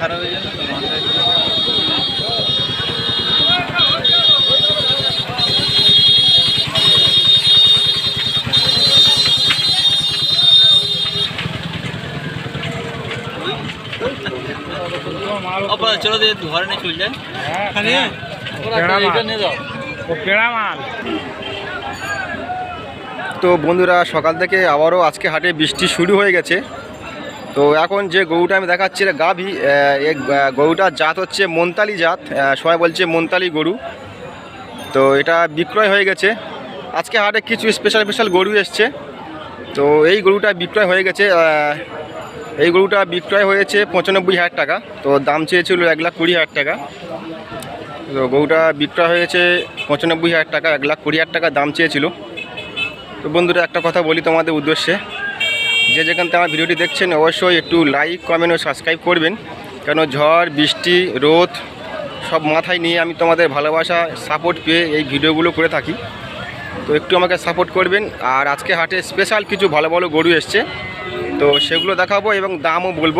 খারাপ হয়ে যাবে চলো ঘরে নিয়ে চলে যায় হ্যাঁ এটা তো বন্ধুরা সকাল থেকে আবারও আজকে হাটে বৃষ্টি শুরু হয়ে গেছে। তো এখন যে গরুটা আমি দেখাচ্ছি, এটা গাভী এই গরুটার জাত হচ্ছে মন্তালি জাত। সবাই বলছে মন্তালি গরু। তো এটা বিক্রয় হয়ে গেছে। আজকে হাটে কিছু স্পেশাল স্পেশাল গরু এসছে। তো এই গরুটা বিক্রয় হয়ে গেছে এই গরুটা বিক্রয় হয়েছে পঁচানব্বই হাজার টাকা। তো দাম চেয়েছিল এক লাখ কুড়ি হাজার টাকা। তো গরুটা বিক্রয় হয়েছে পঁচানব্বই হাজার টাকা, এক লাখ কুড়ি হাজার টাকা দাম চেয়েছিল। তো বন্ধুরা, একটা কথা বলি তোমাদের উদ্দেশ্যে। যে যেখান থেকে আমার ভিডিওটি দেখছেন, অবশ্যই একটু লাইক কমেন্ট ও সাবস্ক্রাইব করবেন। কেন ঝড়, বৃষ্টি, রোদ, সব মাথায় নিয়ে আমি তোমাদের ভালোবাসা সাপোর্ট পেয়ে এই ভিডিওগুলো করে থাকি। তো একটু আমাকে সাপোর্ট করবেন। আর আজকে হাটে স্পেশাল কিছু ভালো ভালো গরু এসছে। তো সেগুলো দেখাবো এবং দামও বলব।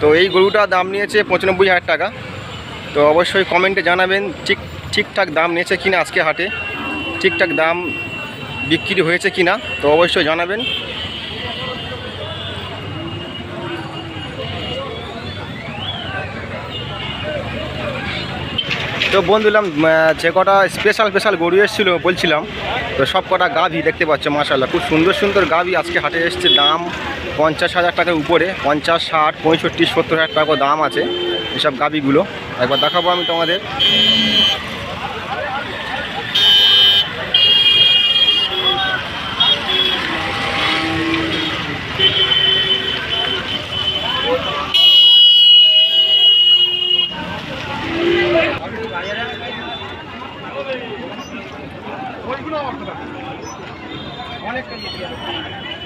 তো এই গরুটা দাম নিয়েছে পঁচানব্বই হাজার টাকা। তো অবশ্যই কমেন্টে জানাবেন, ঠিক, ঠিকঠাক দাম নিয়েছে কিনা আজকে হাটে, ঠিকঠাক দাম বিক্রি হয়েছে কিনা, তো অবশ্যই জানাবেন। তো বন্ধুলাম যে কটা স্পেশাল স্পেশাল গরু এসেছিল বলছিলাম, তো সব কটা গাভি দেখতে পাচ্ছ মাসাল্লাহ খুব সুন্দর সুন্দর গাভি আজকে হাটে এসছে, দাম পঞ্চাশ হাজার টাকার উপরে, পঞ্চাশ, ষাট, পঁয়ষট্টি, সত্তর হাজার টাকা দাম আছে এসব গাভিগুলো। একবার দেখাবো আমি তোমাদের।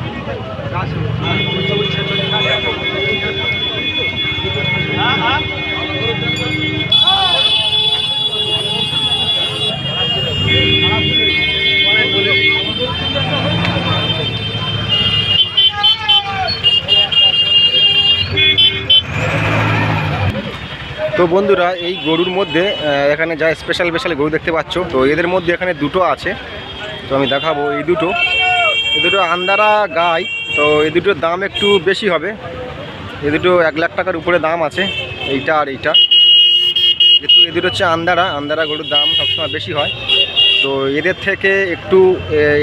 কি নিয়ে করছ তো বন্ধুরা, এই গরুর মধ্যে এখানে যা স্পেশাল স্পেশাল গরু দেখতে পাচ্ছ, তো এদের মধ্যে এখানে দুটো আছে। তো আমি দেখাবো এই দুটো। এই দুটো আন্দারা গাই, তো এই দুটোর দাম একটু বেশি হবে। এই দুটো এক লাখ টাকার উপরে দাম আছে, এইটা আর এইটা। যেহেতু এদের হচ্ছে আন্দারা আন্দারা গরুর দাম সবসময় বেশি হয়। তো এদের থেকে একটু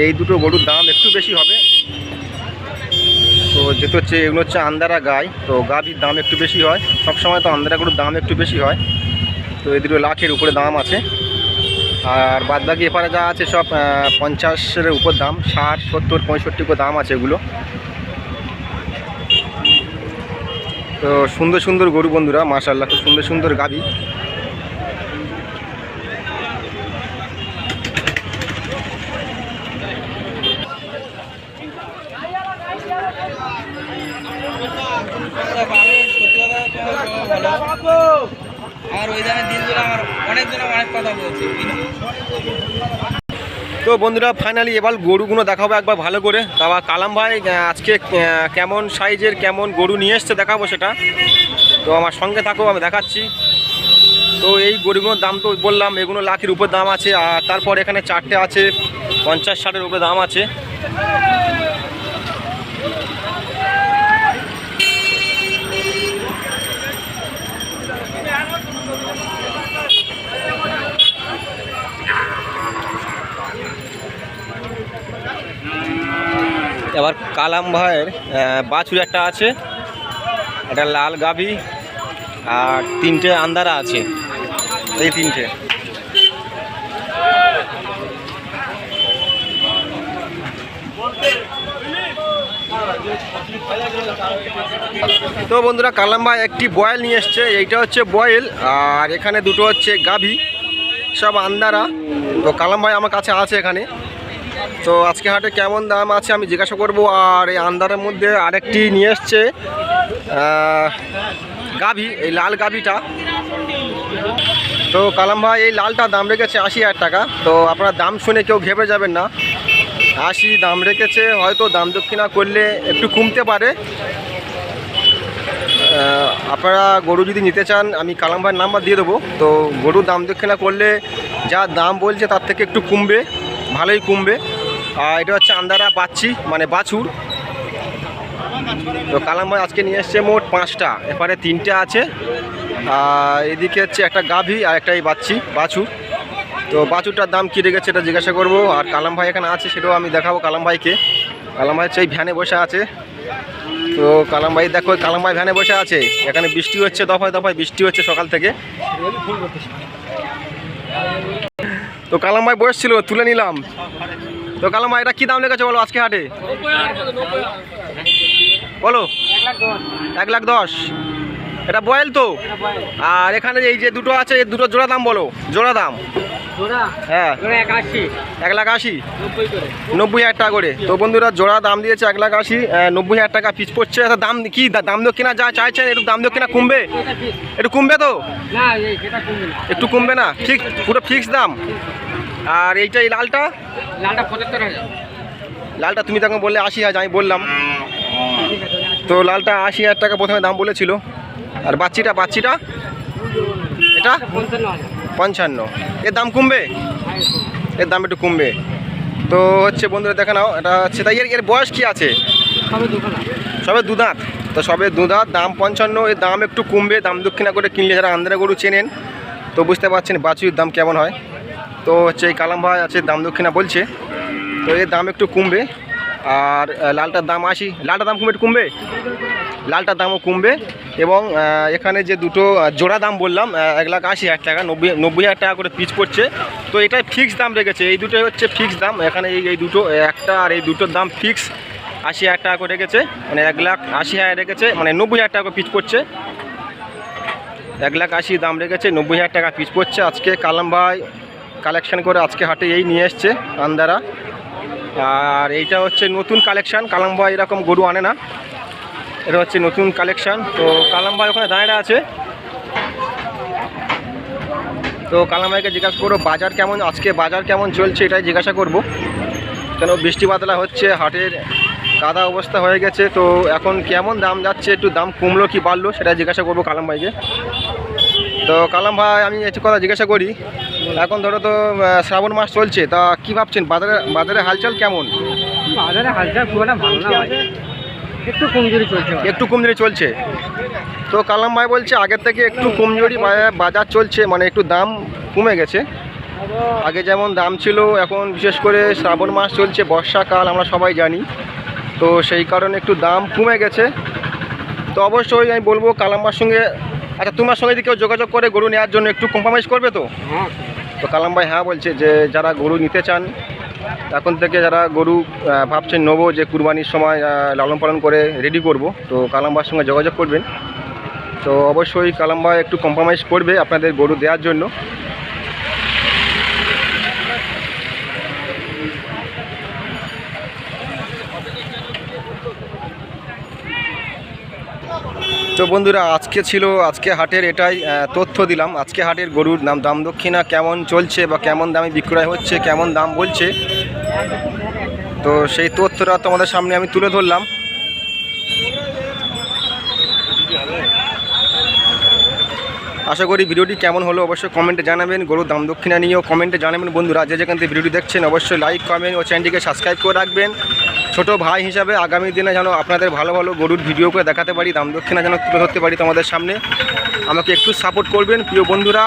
এই দুটো গরুর দাম একটু বেশি হবে। তো যেহেতু হচ্ছে, এগুলো হচ্ছে আন্দারা গাই। তো গাভির দাম একটু বেশি হয়। সবসময় তো আন্দারাগুলোর দাম একটু বেশি হয়। তো এই দুটো লাখের উপরে দাম আছে। আর বাদ বাকি এপারে যা আছে সব পঞ্চাশের উপর দাম। ষাট, সত্তর, পঁয়ষট্টি করে দাম আছে এগুলো। তো সুন্দর সুন্দর গরু বন্ধুরা মাশাল্লাহ খুব সুন্দর সুন্দর গাভি আমি সত্যি কথা তোমাকে বলো, তো বন্ধুরা ফাইনালি এবার গরুগুলো দেখাবো একবার ভালো করে। তারপর কালাম ভাই আজকে কেমন সাইজের কেমন গরু নিয়ে এসছে দেখাবো সেটা। তো আমার সঙ্গে থাকো, আমি দেখাচ্ছি। তো এই গরুগুলোর দাম তো বললাম, এগুলো লাখের উপর দাম আছে, আর তারপর এখানে চারটে আছে, পঞ্চাশ ষাটের উপরে দাম আছে। এবার কালাম ভাইয়ের বাছুর একটা আছে। একটা লাল গাভী আর তিনটে আন্দারা আছে। এই তিনটে। তো বন্ধুরা, কালাম ভাই একটি বয়েল নিয়ে এসছে। এইটা হচ্ছে বয়েল, আর এখানে দুটো হচ্ছে গাভী, সব আন্দারা তো কালাম ভাই আমার কাছে আছে এখানে। তো আজকে হাটে কেমন দাম আছে আমি জিজ্ঞাসা করব, আর এই আন্দারের মধ্যে আরেকটি নিয়ে এসছে গাভি, এই লাল গাভিটা। তো কালাম ভাই, এই লালটা দাম রেখেছে আশি হাজার টাকা। তো আপনারা দাম শুনে কেউ ঘেপে যাবেন না। আশি দাম রেখেছে, হয়তো দাম দক্ষিণা করলে একটু কমতে পারে। আপনারা গরু যদি নিতে চান, আমি কালাম ভাইয়ের নাম্বার দিয়ে দেবো। তো গরু দাম দক্ষিণা করলে যা দাম বলছে তার থেকে একটু কমবে। ভালোই কমবে। আর এটা হচ্ছে আন্দারা বাচ্চি মানে বাছুর। তো কালাম ভাই আজকে নিয়ে এসছে মোট পাঁচটা, এপারে তিনটে আছে। আর এদিকে হচ্ছে একটা গাভী আর একটা এই বাচ্চি, বাছুর। তো বাছুরটার দাম কী রেখেছে এটা জিজ্ঞাসা করব। আর কালাম ভাই এখানে আছে, সেটাও আমি দেখাবো কালাম ভাইকে। কালাম ভাই হচ্ছে এই ভ্যানে বসে আছে। তো কালাম ভাই দেখো, কালাম ভাই ভ্যানে বসে আছে। এখানে বৃষ্টি হচ্ছে, দফায় দফায় বৃষ্টি হচ্ছে সকাল থেকে। তো কালাম ভাই বয়স ছিল, তুলে নিলাম। তো কালাম ভাই, এটা কী দাম লেগেছে বলো আজকে হাটে? বলো। এক লাখ দশ। এটা বয়েল তো? আর এখানে এই যে দুটো আছে, এই দুটো জোড়া দাম বলো, জোড়া দাম। হ্যাঁ। এক লাখ আশি। নব্বই হাজার টাকা করে। তো বন্ধুরা জোড়া দাম দিয়েছে এক লাখ আশি নব্বই হাজার টাকা পিস পড়ছে। দাম কি দা- দাম যা চাইছেন একটু দাম কমবে? একটু কমবে তো? একটু কমবে না? ঠিক পুরো ফিক্স দাম? আর এইটা এই লালটা? লালটা তুমি তখন বললে আশি হাজার আমি বললাম। তো লালটা আশি হাজার টাকা প্রথমে দাম বলেছিল। আর বাচ্চিটা বাচ্চিটা? এটা? পঞ্চান্ন এর দাম কমবে? এর দাম একটু কমবে। তো হচ্ছে বন্ধুরা দেখে নাও এটা হচ্ছে তাই এর এর বয়স কি আছে? সবে দু দাঁত তো সবে দু দাঁত দাম পঞ্চান্ন এর দাম একটু কমবে দাম দক্ষিণা করে কিনলে যারা আন্দ্রা গরু চেনেন তো বুঝতে পারছেন বাছুরির দাম কেমন হয়। তো হচ্ছে এই কালাম ভাই আছে দাম দক্ষিণা বলছে তো এর দাম একটু কমবে। আর লালটার দাম আশি। লালটার দাম একটু কমবে। লালটার দামও কমবে। এবং এখানে যে দুটো জোড়া দাম বললাম এক লাখ আশি হাজার টাকা, নব্বই নব্বই হাজার টাকা করে পিচ পড়ছে। তো এটাই ফিক্স দাম রেখেছে। এই দুটোই হচ্ছে ফিক্স দাম। এখানে এই এই দুটো একটা আর এই দুটোর দাম ফিক্স আশি হাজার টাকা করে রেখেছে। মানে এক লাখ আশি হাজার রেখেছে। মানে নব্বই হাজার টাকা করে পিচ পড়ছে। এক লাখ আশি দাম রেখেছে, নব্বই হাজার টাকা পিচ পড়ছে। আজকে কালাম ভাই কালেকশন করে আজকে হাটে এই নিয়ে এসছে আন্দারা আর এইটা হচ্ছে নতুন কালেকশান। কালাম ভাই এরকম গরু আনে না। এটা হচ্ছে নতুন কালেকশান। তো কালাম ভাই ওখানে দাঁড়িয়ে আছে। তো কালাম ভাইকে জিজ্ঞাসা করব বাজার কেমন, আজকে বাজার কেমন চলছে এটাই জিজ্ঞাসা করব। কেন বৃষ্টি বাদলা হচ্ছে, হাটের কাদা অবস্থা হয়ে গেছে। তো এখন কেমন দাম যাচ্ছে, একটু দাম কমলো কি বাড়লো সেটা জিজ্ঞাসা করব কালাম ভাইকে তো কালাম ভাই আমি একটু কথা জিজ্ঞাসা করি। এখন ধরো তো শ্রাবণ মাস চলছে তা কি ভাবছেন? বাজারে বাজারে হালচাল কেমন? বাজারে হালচাল খুব একটা ভালো না একটু কমজোরি চলছে একটু কমজোরি চলছে। তো কালাম ভাই বলছে আগের থেকে একটু কমজোরি বাজার চলছে মানে একটু দাম কমে গেছে। আগে যেমন দাম ছিল এখন বিশেষ করে শ্রাবণ মাস চলছে বর্ষাকাল আমরা সবাই জানি। তো সেই কারণে একটু দাম কমে গেছে। তো অবশ্যই আমি বলব কালাম্বার সঙ্গে আচ্ছা তোমার সঙ্গে যদি কেউ যোগাযোগ করে গরু নেওয়ার জন্য একটু কম্প্রোমাইজ করবে তো? হ্যাঁ তো কালাম ভাই হ্যাঁ বলছে যে যারা গরু নিতে চান এখন থেকে যারা গরু ভাবছেন নেব যে কুরবানির সময় লালন পালন করে রেডি করব তো কালাম ভাইয়ের সঙ্গে যোগাযোগ করবেন। তো অবশ্যই কালাম ভাই একটু কম্প্রোমাইজ করবে আপনাদের গরু দেওয়ার জন্য। তো বন্ধুরা, আজকে ছিল, আজকে হাটের এটাই তথ্য দিলাম। আজকে হাটের গরুর দাম দাম দক্ষিণা কেমন চলছে বা কেমন দামে বিক্রয় হচ্ছে, কেমন দাম বলছে? তো সেই তথ্যটা তোমাদের সামনে আমি তুলে ধরলাম। আশা করি ভিডিওটি কেমন হলো অবশ্যই কমেন্টে জানাবেন। গরুর দাম দক্ষিণা নিয়েও কমেন্টে জানাবেন। বন্ধুরা, যে যেখান থেকে ভিডিওটি দেখছেন, অবশ্যই লাইক কমেন্ট ও চ্যানেলটিকে সাবস্ক্রাইব করে রাখবেন। ছোট ভাই হিসাবে আগামী দিনে যেন আপনাদের ভালো ভালো গরুর ভিডিও করে দেখাতে পারি, দাম দক্ষিণা যেন তুলে ধরতে পারি তোমাদের সামনে। আমাকে একটু সাপোর্ট করবেন, প্রিয় বন্ধুরা।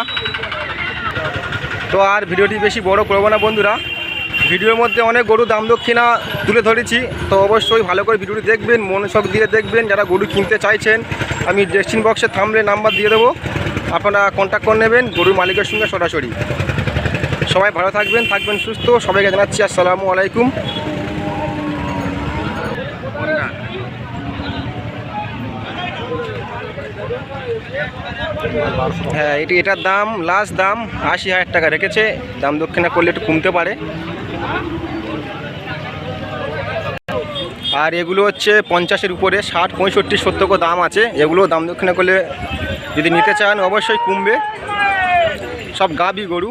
তো আর ভিডিওটি বেশি বড় করব না বন্ধুরা। ভিডিওর মধ্যে অনেক গরু দাম দক্ষিণা তুলে ধরেছি, তো অবশ্যই ভালো করে ভিডিওটি দেখবেন, মনোযোগ দিয়ে দেখবেন, যারা গরু কিনতে চাইছেন, আমি ডেস্টিন বক্সে থামলে নাম্বার দিয়ে দেবো। আপনারা কন্ট্যাক্ট করে নেবেন, গরুর মালিকের সঙ্গে সরাসরি। সবাই ভালো থাকবেন থাকবেন সুস্থ, সবাইকে জানাচ্ছি আসসালামু আলাইকুম। হ্যাঁ এটি এটার দাম লাস্ট দাম আশি হাজার টাকা রেখেছে। দাম দক্ষিণা করলে একটু কমতে পারে। আর এগুলো হচ্ছে পঞ্চাশের উপরে, ষাট, পঁয়ষট্টি সত্তর দাম আছে। এগুলো দাম দক্ষিণা করলে যদি নিতে চান, অবশ্যই কমবে। সব গাবি গরু।